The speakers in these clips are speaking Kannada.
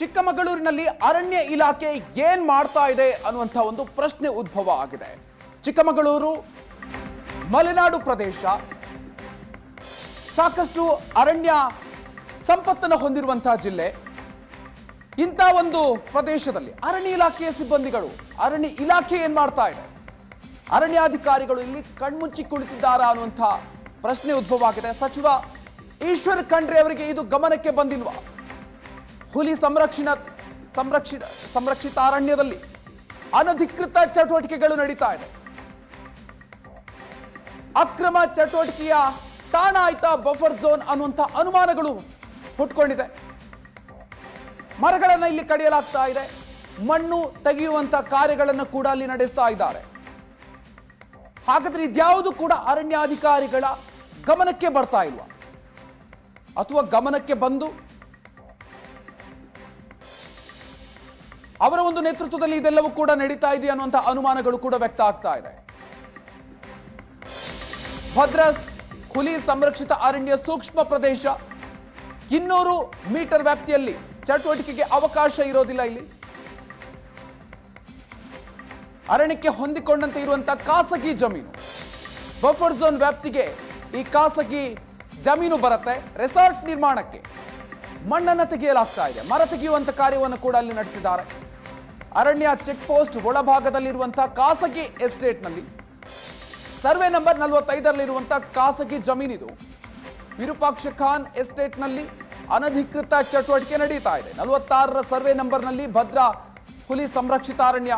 ಚಿಕ್ಕಮಗಳೂರಿನಲ್ಲಿ ಅರಣ್ಯ ಇಲಾಖೆ ಏನ್ ಮಾಡ್ತಾ ಇದೆ ಅನ್ನುವಂಥ ಒಂದು ಪ್ರಶ್ನೆ ಉದ್ಭವ ಆಗಿದೆ. ಚಿಕ್ಕಮಗಳೂರು, ಮಲೆನಾಡು ಪ್ರದೇಶ ಸಾಕಷ್ಟು ಅರಣ್ಯ ಸಂಪತ್ತನ್ನು ಹೊಂದಿರುವಂತಹ ಜಿಲ್ಲೆ. ಇಂಥ ಒಂದು ಪ್ರದೇಶದಲ್ಲಿ ಅರಣ್ಯ ಇಲಾಖೆಯ ಸಿಬ್ಬಂದಿಗಳು, ಅರಣ್ಯ ಇಲಾಖೆ ಏನ್ ಮಾಡ್ತಾ ಇದೆ? ಅರಣ್ಯಾಧಿಕಾರಿಗಳು ಇಲ್ಲಿ ಕಣ್ಮುಚ್ಚಿ ಕುಳಿತಿದ್ದಾರಾ ಅನ್ನುವಂಥ ಪ್ರಶ್ನೆ ಉದ್ಭವ ಆಗಿದೆ. ಸಚಿವ ಈಶ್ವರ್ ಖಂಡ್ರೆ ಅವರಿಗೆ ಇದು ಗಮನಕ್ಕೆ ಬಂದಿಲ್ವಾ? ಹುಲಿ ಸಂರಕ್ಷಣ ಸಂರಕ್ಷಿತ ಸಂರಕ್ಷಿತ ಅರಣ್ಯದಲ್ಲಿ ಅನಧಿಕೃತ ಚಟುವಟಿಕೆಗಳು ನಡೀತಾ ಇದೆ. ಅಕ್ರಮ ಚಟುವಟಿಕೆಯ ತಾಣ ಆಯ್ತಾ ಬಫರ್ ಝೋನ್ ಅನ್ನುವಂಥ ಅನುಮಾನಗಳು ಹುಟ್ಕೊಂಡಿದೆ. ಮರಗಳನ್ನ ಇಲ್ಲಿ ಕಡಿಯಲಾಗ್ತಾ ಇದೆ. ಮಣ್ಣು ತೆಗೆಯುವಂತ ಕಾರ್ಯಗಳನ್ನು ಕೂಡ ಅಲ್ಲಿ ನಡೆಸ್ತಾ ಇದ್ದಾರೆ. ಹಾಗಾದ್ರೆ ಇದ್ಯಾವುದು ಕೂಡ ಅರಣ್ಯಾಧಿಕಾರಿಗಳ ಗಮನಕ್ಕೆ ಬರ್ತಾ ಇಲ್ವಾ? ಅಥವಾ ಗಮನಕ್ಕೆ ಬಂದು ಅವರ ಒಂದು ನೇತೃತ್ವದಲ್ಲಿ ಇದೆಲ್ಲವೂ ಕೂಡ ನಡೀತಾ ಇದೆ ಅನ್ನುವಂತಹ ಅನುಮಾನಗಳು ಕೂಡ ವ್ಯಕ್ತ ಆಗ್ತಾ ಇದೆ. ಭದ್ರಸ್ ಹುಲಿ ಸಂರಕ್ಷಿತ ಅರಣ್ಯ ಸೂಕ್ಷ್ಮ ಪ್ರದೇಶ. ಇನ್ನೂರು ಮೀಟರ್ ವ್ಯಾಪ್ತಿಯಲ್ಲಿ ಚಟುವಟಿಕೆಗೆ ಅವಕಾಶ ಇರೋದಿಲ್ಲ ಇಲ್ಲಿ. ಅರಣ್ಯಕ್ಕೆ ಹೊಂದಿಕೊಂಡಂತೆ ಇರುವಂತಹ ಖಾಸಗಿ ಜಮೀನು. ಬಫರ್ ಝೋನ್ ವ್ಯಾಪ್ತಿಗೆ ಈ ಖಾಸಗಿ ಜಮೀನು ಬರುತ್ತೆ. ರೆಸಾರ್ಟ್ ನಿರ್ಮಾಣಕ್ಕೆ ಮಣ್ಣನ್ನು ತೆಗೆಯಲಾಗ್ತಾ ಇದೆ. ಮರ ತೆಗೆಯುವಂತ ಕಾರ್ಯವನ್ನು ಕೂಡ ಅಲ್ಲಿ ನಡೆಸಿದ್ದಾರೆ. ಅರಣ್ಯ ಚೆಕ್ ಪೋಸ್ಟ್ ಒಳಭಾಗದಲ್ಲಿರುವಂತಹ ಖಾಸಗಿ ಎಸ್ಟೇಟ್ನಲ್ಲಿ. ಸರ್ವೆ ನಂಬರ್ ನಲವತ್ತೈದರಲ್ಲಿರುವಂತಹ ಖಾಸಗಿ ಜಮೀನಿದು. ವಿರೂಪಾಕ್ಷ ಖಾನ್ ಎಸ್ಟೇಟ್ನಲ್ಲಿ ಅನಧಿಕೃತ ಚಟುವಟಿಕೆ ನಡೀತಾ ಇದೆ. ನಲವತ್ತಾರರ ಸರ್ವೆ ನಂಬರ್ನಲ್ಲಿ ಭದ್ರಾ ಹುಲಿ ಸಂರಕ್ಷಿತ ಅರಣ್ಯ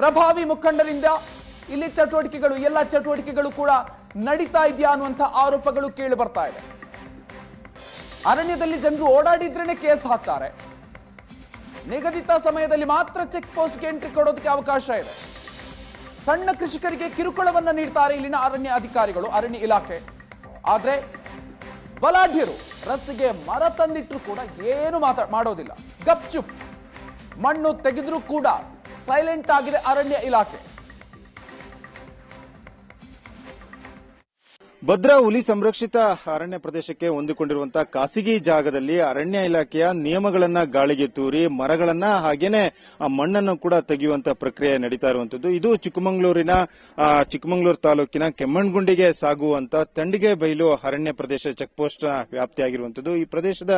ಪ್ರಭಾವಿ ಮುಖಂಡರಿಂದ ಇಲ್ಲಿ ಚಟುವಟಿಕೆಗಳು, ಎಲ್ಲ ಚಟುವಟಿಕೆಗಳು ಕೂಡ ನಡೀತಾ ಇದೆಯಾ ಅನ್ನುವಂಥ ಆರೋಪಗಳು ಕೇಳಿ ಬರ್ತಾ ಇದೆ. ಅರಣ್ಯದಲ್ಲಿ ಜನರು ಓಡಾಡಿದ್ರೇನೆ ಕೇಸ್ ಹಾಕ್ತಾರೆ. ನಿಗದಿತ ಸಮಯದಲ್ಲಿ ಮಾತ್ರ ಚೆಕ್ ಪೋಸ್ಟ್ಗೆ ಎಂಟ್ರಿ ಕೊಡೋದಕ್ಕೆ ಅವಕಾಶ ಇದೆ. ಸಣ್ಣ ಕೃಷಿಕರಿಗೆ ಕಿರುಕುಳವನ್ನು ನೀಡ್ತಾರೆ ಇಲ್ಲಿನ ಅರಣ್ಯ ಅಧಿಕಾರಿಗಳು, ಅರಣ್ಯ ಇಲಾಖೆ. ಆದರೆ ಬಲಾಢ್ಯರು ರಸ್ತೆಗೆ ಮರ ತಂದಿಟ್ಟರು ಕೂಡ ಏನು ಮಾತಾ ಮಾಡೋದಿಲ್ಲ. ಗಪ್ಚುಪ್ ಮಣ್ಣು ತೆಗೆದ್ರೂ ಕೂಡ ಸೈಲೆಂಟ್ ಆಗಿದೆ ಅರಣ್ಯ ಇಲಾಖೆ. ಭದ್ರಾ ಹುಲಿ ಸಂರಕ್ಷಿತ ಅರಣ್ಯ ಪ್ರದೇಶಕ್ಕೆ ಹೊಂದಿಕೊಂಡಿರುವಂತಹ ಖಾಸಗಿ ಜಾಗದಲ್ಲಿ ಅರಣ್ಯ ಇಲಾಖೆಯ ನಿಯಮಗಳನ್ನ ಗಾಳಿಗೆ ತೂರಿ ಮರಗಳನ್ನ ಹಾಗೇನೆ ಆ ಮಣ್ಣನ್ನು ಕೂಡ ತೆಗೆಯುವಂತಹ ಪ್ರಕ್ರಿಯೆ ನಡೀತಾ ಇರುವಂತದ್ದು. ಇದು ಚಿಕ್ಕಮಗಳೂರಿನ ಚಿಕ್ಕಮಂಗ್ಳೂರು ತಾಲೂಕಿನ ಕೆಮ್ಮಣ್ಗುಂಡಿಗೆ ಸಾಗುವಂತ ತಂಡಿಗೆ ಬೈಲು ಅರಣ್ಯ ಪ್ರದೇಶ ಚೆಕ್ ಪೋಸ್ಟ್ನ ವ್ಯಾಪ್ತಿಯಾಗಿರುವಂತದ್ದು. ಈ ಪ್ರದೇಶದ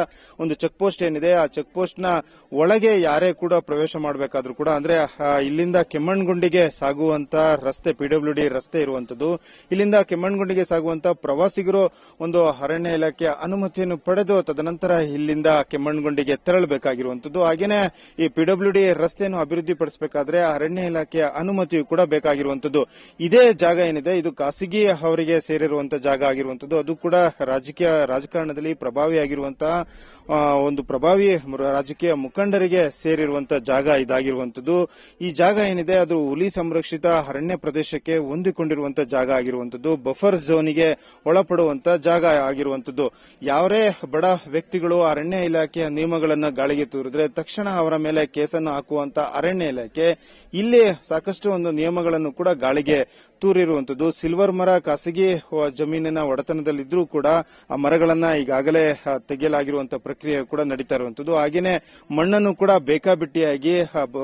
ಒಂದು ಚೆಕ್ ಪೋಸ್ಟ್ ಏನಿದೆ, ಆ ಚೆಕ್ ಪೋಸ್ಟ್ನ ಒಳಗೆ ಯಾರೇ ಕೂಡ ಪ್ರವೇಶ ಮಾಡಬೇಕಾದ್ರೂ ಕೂಡ ಅಂದ್ರೆ ಇಲ್ಲಿಂದ ಕೆಮ್ಮಣ್ಗುಂಡಿಗೆ ಸಾಗುವಂತ ರಸ್ತೆ ಪಿಡಬ್ಲ್ಯೂ ಡಿ ರಸ್ತೆ ಇರುವಂತದ್ದು. ಇಲ್ಲಿಂದ ಕೆಮ್ಮಣ್ಗುಂಡಿಗೆ ಸಾಗುವಂತ ಪ್ರವಾಸಿಗರು ಒಂದು ಅರಣ್ಯ ಇಲಾಖೆಯ ಅನುಮತಿಯನ್ನು ಪಡೆದು ತದನಂತರ ಇಲ್ಲಿಂದ ಕೆಮ್ಮಣ್ಗುಂಡಿಗೆ ತೆರಳಬೇಕಾಗಿರುವಂತದ್ದು. ಹಾಗೇನೆ ಈ ಪಿಡಬ್ಲ್ಯೂ ಡಿ ರಸ್ತೆಯನ್ನು ಅಭಿವೃದ್ಧಿಪಡಿಸಬೇಕಾದ್ರೆ ಅರಣ್ಯ ಇಲಾಖೆಯ ಅನುಮತಿಯು ಕೂಡ ಬೇಕಾಗಿರುವಂತದ್ದು. ಇದೇ ಜಾಗ ಏನಿದೆ, ಇದು ಖಾಸಗಿ ಅವರಿಗೆ ಸೇರಿರುವಂತಹ ಜಾಗ ಆಗಿರುವಂತದ್ದು. ಅದು ಕೂಡ ರಾಜಕೀಯ ರಾಜಕಾರಣದಲ್ಲಿ ಪ್ರಭಾವಿಯಾಗಿರುವಂತಹ ಒಂದು ಪ್ರಭಾವಿ ರಾಜಕೀಯ ಮುಖಂಡರಿಗೆ ಸೇರಿರುವಂತಹ ಜಾಗ ಇದಾಗಿರುವಂತದ್ದು. ಈ ಜಾಗ ಏನಿದೆ, ಅದು ಹುಲಿ ಸಂರಕ್ಷಿತ ಅರಣ್ಯ ಪ್ರದೇಶಕ್ಕೆ ಹೊಂದಿಕೊಂಡಿರುವಂತಹ ಜಾಗ ಆಗಿರುವಂತದ್ದು. ಬಫರ್ ಝೋನಿಗೆ ಒಳಪಡುವಂತ ಜಾಗ ಆಗಿರುವಂತದ್ದು. ಯಾವರೇ ಬಡ ವ್ಯಕ್ತಿಗಳು ಅರಣ್ಯ ಇಲಾಖೆಯ ನಿಯಮಗಳನ್ನು ಗಾಳಿಗೆ ತೂರಿದ್ರೆ ತಕ್ಷಣ ಅವರ ಮೇಲೆ ಕೇಸನ್ನು ಹಾಕುವಂತ ಅರಣ್ಯ ಇಲಾಖೆ ಇಲ್ಲಿ ಸಾಕಷ್ಟು ಒಂದು ನಿಯಮಗಳನ್ನು ಕೂಡ ಗಾಳಿಗೆ ತೂರಿರುವಂತದ್ದು. ಸಿಲ್ವರ್ ಮರ ಖಾಸಗಿ ಜಮೀನಿನ ಒಡೆತನದಲ್ಲಿದ್ದರೂ ಕೂಡ ಆ ಮರಗಳನ್ನು ಈಗಾಗಲೇ ತೆಗೆಯಲಾಗಿರುವಂತಹ ಪ್ರಕ್ರಿಯೆ ಕೂಡ ನಡೀತಾ ಇರುವಂತದ್ದು. ಹಾಗೇನೆ ಮಣ್ಣನ್ನು ಕೂಡ ಬೇಕಾಬಿಟ್ಟಿಯಾಗಿ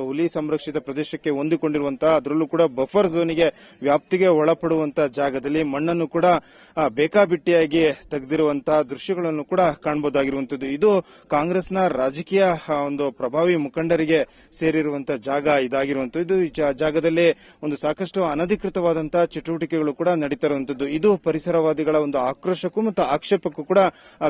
ಹುಲಿ ಸಂರಕ್ಷಿತ ಪ್ರದೇಶಕ್ಕೆ ಹೊಂದಿಕೊಂಡಿರುವಂತಹ ಅದರಲ್ಲೂ ಕೂಡ ಬಫರ್ ಝೋನಿಗೆ ವ್ಯಾಪ್ತಿಗೆ ಒಳಪಡುವಂತಹ ಜಾಗದಲ್ಲಿ ಮಣ್ಣನ್ನು ಕೂಡ ಬೇಕಾಬಿಟ್ಟಿಯಾಗಿ ತೆಗೆದಿರುವಂತಹ ದೃಶ್ಯಗಳನ್ನು ಕೂಡ ಕಾಣಬಹುದಾಗಿರುವಂತದ್ದು ಇದು ಕಾಂಗ್ರೆಸ್ನ ರಾಜಕೀಯ ಒಂದು ಪ್ರಭಾವಿ ಮುಖಂಡರಿಗೆ ಸೇರಿರುವಂತಹ ಜಾಗ ಇದಾಗಿರುವಂತದ್ದು ಇದು ಜಾಗದಲ್ಲಿ ಒಂದು ಸಾಕಷ್ಟು ಅನಧಿಕೃತವಾದಂತಹ ಚಟುವಟಿಕೆಗಳು ಕೂಡ ನಡೀತಾ ಇರುವಂತದ್ದು ಇದು ಪರಿಸರವಾದಿಗಳ ಒಂದು ಆಕ್ರೋಶಕ್ಕೂ ಮತ್ತು ಆಕ್ಷೇಪಕ್ಕೂ ಕೂಡ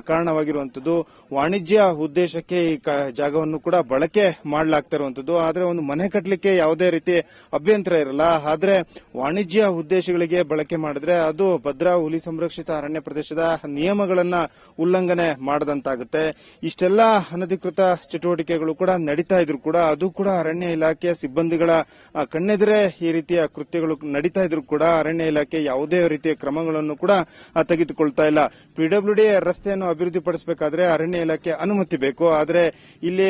ಕಾರಣವಾಗಿರುವಂತದ್ದು ವಾಣಿಜ್ಯ ಉದ್ದೇಶಕ್ಕೆ ಈ ಜಾಗವನ್ನು ಕೂಡ ಬಳಕೆ ಮಾಡಲಾಗ್ತಾ ಆದ್ರೆ ಒಂದು ಮನೆ ಕಟ್ಟಲಿಕ್ಕೆ ಯಾವುದೇ ರೀತಿ ಅಭ್ಯಂತರ ಇರಲ್ಲ. ಆದರೆ ವಾಣಿಜ್ಯ ಉದ್ದೇಶಗಳಿಗೆ ಬಳಕೆ ಮಾಡಿದ್ರೆ ಅದು ಭದ್ರಾ ಹುಲಿ ಸಂರಕ್ಷಿತ ಅರಣ್ಯ ಪ್ರದೇಶದ ನಿಯಮಗಳನ್ನ ಉಲ್ಲಂಘನೆ ಮಾಡದಂತಾಗುತ್ತೆ. ಇಷ್ಟೆಲ್ಲ ಅನಧಿಕೃತ ಚಟುವಟಿಕೆಗಳು ಕೂಡ ನಡೀತಾ ಇದ್ರು ಕೂಡ, ಅದು ಕೂಡ ಅರಣ್ಯ ಇಲಾಖೆಯ ಸಿಬ್ಬಂದಿಗಳ ಕಣ್ಣೆದುರೇ ಈ ರೀತಿಯ ಕೃತ್ಯಗಳು ನಡೀತಾ ಇದ್ರು ಕೂಡ, ಅರಣ್ಯ ಇಲಾಖೆ ಯಾವುದೇ ರೀತಿಯ ಕ್ರಮಗಳನ್ನು ಕೂಡ ತೆಗೆದುಕೊಳ್ತಾ ಇಲ್ಲ. ಪಿಡಬ್ಲ್ಯೂಡಿ ರಸ್ತೆಯನ್ನು ಅಭಿವೃದ್ಧಿಪಡಿಸಬೇಕಾದ್ರೆ ಅರಣ್ಯ ಇಲಾಖೆ ಅನುಮತಿ ಬೇಕು. ಆದರೆ ಇಲ್ಲಿ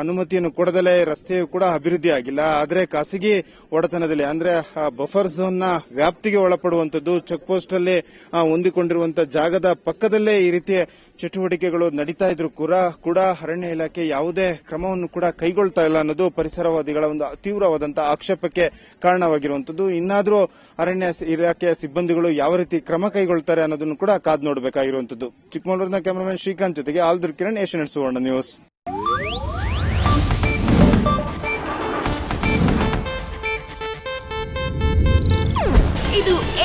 ಅನುಮತಿಯನ್ನು ಕೊಡದಲೇ ರಸ್ತೆಯು ಕೂಡ ಅಭಿವೃದ್ಧಿ ಆಗಿಲ್ಲ. ಆದರೆ ಖಾಸಗಿ ಒಡೆತನದಲ್ಲಿ, ಅಂದ್ರೆ ಬಫರ್ ಝೋನ್ನ ವ್ಯಾಪ್ತಿಗೆ ಒಳಪಡುವಂತದ್ದು ಚೆಕ್ ಪೋಸ್ಟ್ ಅಲ್ಲಿ ಆ, ಹೊಂದಿಕೊಂಡಿರುವಂತ ಜಾಗದ ಪಕ್ಕದಲ್ಲೇ ಈ ರೀತಿಯ ಚಟುವಟಿಕೆಗಳು ನಡೀತಾ ಇದ್ರು ಕೂಡ ಕೂಡ ಅರಣ್ಯ ಇಲಾಖೆ ಯಾವುದೇ ಕ್ರಮವನ್ನು ಕೂಡ ಕೈಗೊಳ್ತಾ ಇಲ್ಲ ಅನ್ನೋದು ಪರಿಸರವಾದಿಗಳ ಒಂದು ತೀವ್ರವಾದಂತಹ ಆಕ್ಷೇಪಕ್ಕೆ ಕಾರಣವಾಗಿರುವಂತದ್ದು ಇನ್ನಾದರೂ ಅರಣ್ಯ ಇಲಾಖೆಯ ಸಿಬ್ಬಂದಿಗಳು ಯಾವ ರೀತಿ ಕ್ರಮ ಕೈಗೊಳ್ತಾರೆ ಅನ್ನೋದನ್ನು ಕೂಡ ಕಾದ್ ನೋಡಬೇಕಾಗಿರುವಂತದ್ದು ಚಿಕ್ಕಮಗಳೂರಿನ ಕ್ಯಾಮರಾಮನ್ ಶ್ರೀಕಾಂತ್ ಜೊತೆಗೆ Aldur Kiran Asian Suvarna news.